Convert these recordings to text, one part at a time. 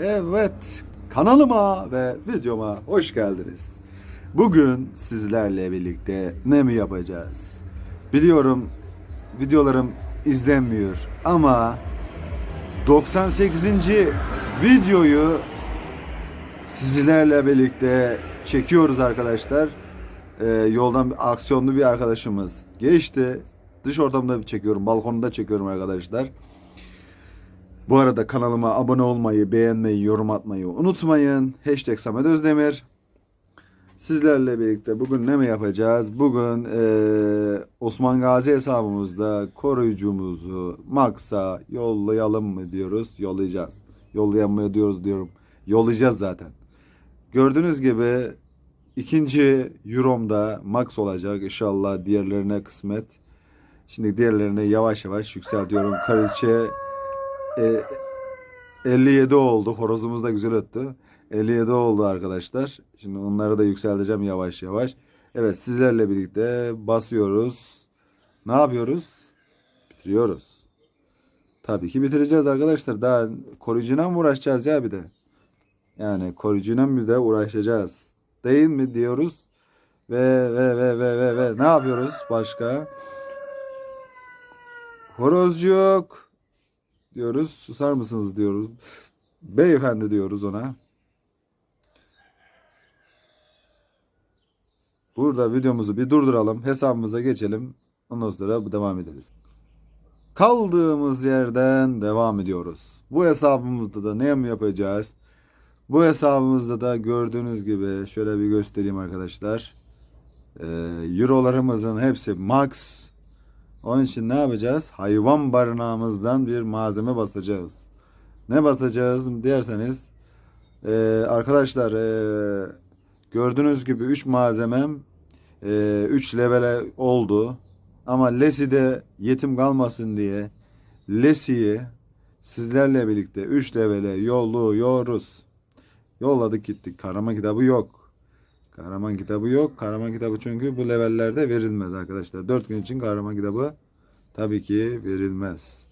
Evet, kanalıma ve videoma hoş geldiniz. Bugün sizlerle birlikte ne mi yapacağız? Biliyorum videolarım izlenmiyor ama 98. videoyu sizlerle birlikte çekiyoruz arkadaşlar. Ee, yoldan bir aksiyonlu bir arkadaşımız geçti. Dış ortamda çekiyorum, balkonda çekiyorum arkadaşlar. Bu arada kanalıma abone olmayı, beğenmeyi, yorum atmayı unutmayın. Hashtag Samet Özdemir. Sizlerle birlikte bugün ne mi yapacağız? Bugün eee, Osman Gazi hesabımızda koruyucumuzu Max'a yollayalım mı diyoruz? Yollayacağız. Yollayamıyor diyoruz diyorum. Yollayacağız zaten. Gördüğünüz gibi ikinci Eurom'da Max olacak. İnşallah diğerlerine kısmet. Şimdi diğerlerine yavaş yavaş yükseltiyorum. Kraliçe e, 57 oldu. Horozumuz da güzel öttü. 57 oldu arkadaşlar. Şimdi onları da yükselteceğim yavaş yavaş. Evet sizlerle birlikte basıyoruz. Ne yapıyoruz? Bitiriyoruz. Tabii ki bitireceğiz arkadaşlar. Daha koruyucuyla mı uğraşacağız ya bir de? Yani koruyucuyla bir de uğraşacağız. Değil mi diyoruz. Ve ve ve ve ve ve ne yapıyoruz başka? Horozcu yok diyoruz. Susar mısınız diyoruz. Beyefendi diyoruz ona. Burada videomuzu bir durduralım. Hesabımıza geçelim. Ondan sonra devam ederiz. Kaldığımız yerden devam ediyoruz. Bu hesabımızda da ne yapacağız? Bu hesabımızda da gördüğünüz gibi şöyle bir göstereyim arkadaşlar. Ee, Eurolarımızın hepsi max. Onun için ne yapacağız? Hayvan barınağımızdan bir malzeme basacağız. Ne basacağız derseniz e, arkadaşlar e, gördüğünüz gibi 3 malzemem 3 levele oldu. Ama Lesi'de yetim kalmasın diye Lesi'yi sizlerle birlikte 3 levele yolluyoruz. Yolladık gittik. Kahraman kitabı yok. Kahraman kitabı yok. Kahraman kitabı çünkü bu levellerde verilmez arkadaşlar. 4 gün için kahraman kitabı tabii ki verilmez.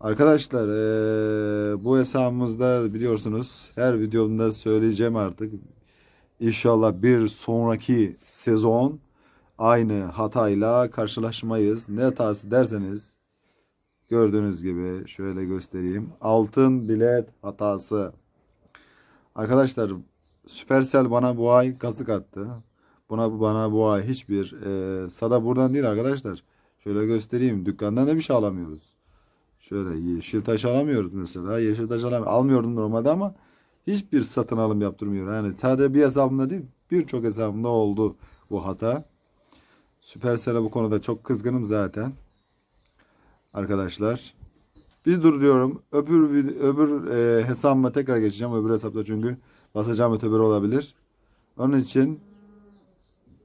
Arkadaşlar eee, bu hesabımızda biliyorsunuz her videomda söyleyeceğim artık. İnşallah bir sonraki sezon aynı hatayla karşılaşmayız. Ne hatası derseniz gördüğünüz gibi şöyle göstereyim. Altın bilet hatası. Arkadaşlar Supercell bana bu ay kazık attı. Buna bana bu ay hiçbir e, sada buradan değil arkadaşlar. Şöyle göstereyim. Dükkandan da bir şey alamıyoruz. Şöyle yeşil taş alamıyoruz mesela. Yeşil taş alamıyorum. Almıyordum normalde ama hiçbir satın alım yaptırmıyor. Yani sadece bir hesabımda değil birçok hesabımda oldu bu hata. Supercell'e bu konuda çok kızgınım zaten. Arkadaşlar. Bir dur diyorum. Öbür öbür e, hesabıma tekrar geçeceğim. Öbür hesapta çünkü basacağım öteberi olabilir. Onun için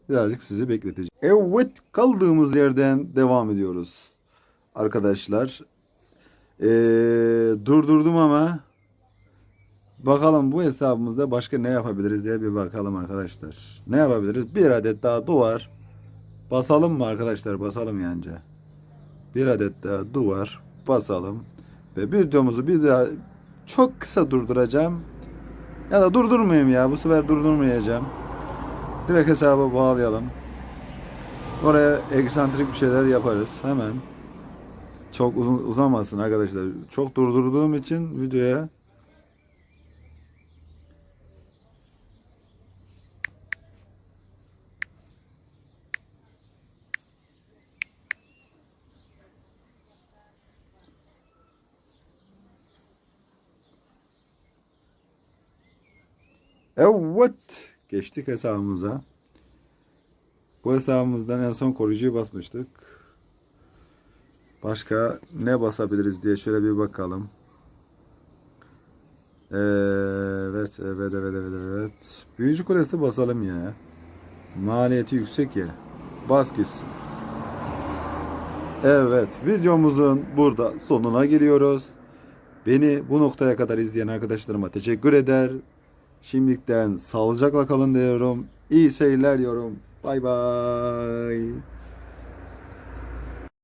birazcık sizi bekleteceğim. Evet kaldığımız yerden devam ediyoruz. Arkadaşlar. E, durdurdum ama bakalım bu hesabımızda başka ne yapabiliriz diye bir bakalım arkadaşlar. Ne yapabiliriz? Bir adet daha duvar. Basalım mı arkadaşlar? Basalım yance. Bir adet daha duvar basalım. Ve videomuzu bir daha çok kısa durduracağım. Ya da durdurmayayım ya. Bu sefer durdurmayacağım. Direkt hesaba bağlayalım. Oraya eksantrik bir şeyler yaparız. Hemen. Çok uzun uzamasın arkadaşlar. Çok durdurduğum için videoya Evet. Geçtik hesabımıza. Bu hesabımızdan en son koruyucuyu basmıştık. Başka ne basabiliriz diye şöyle bir bakalım. Evet, evet, evet, evet, evet. Büyücü kulesi basalım ya. Maliyeti yüksek ya. Bas gitsin. Evet, videomuzun burada sonuna geliyoruz. Beni bu noktaya kadar izleyen arkadaşlarıma teşekkür eder. Şimdilikten sağlıcakla kalın diyorum. İyi seyirler diyorum. Bay bay.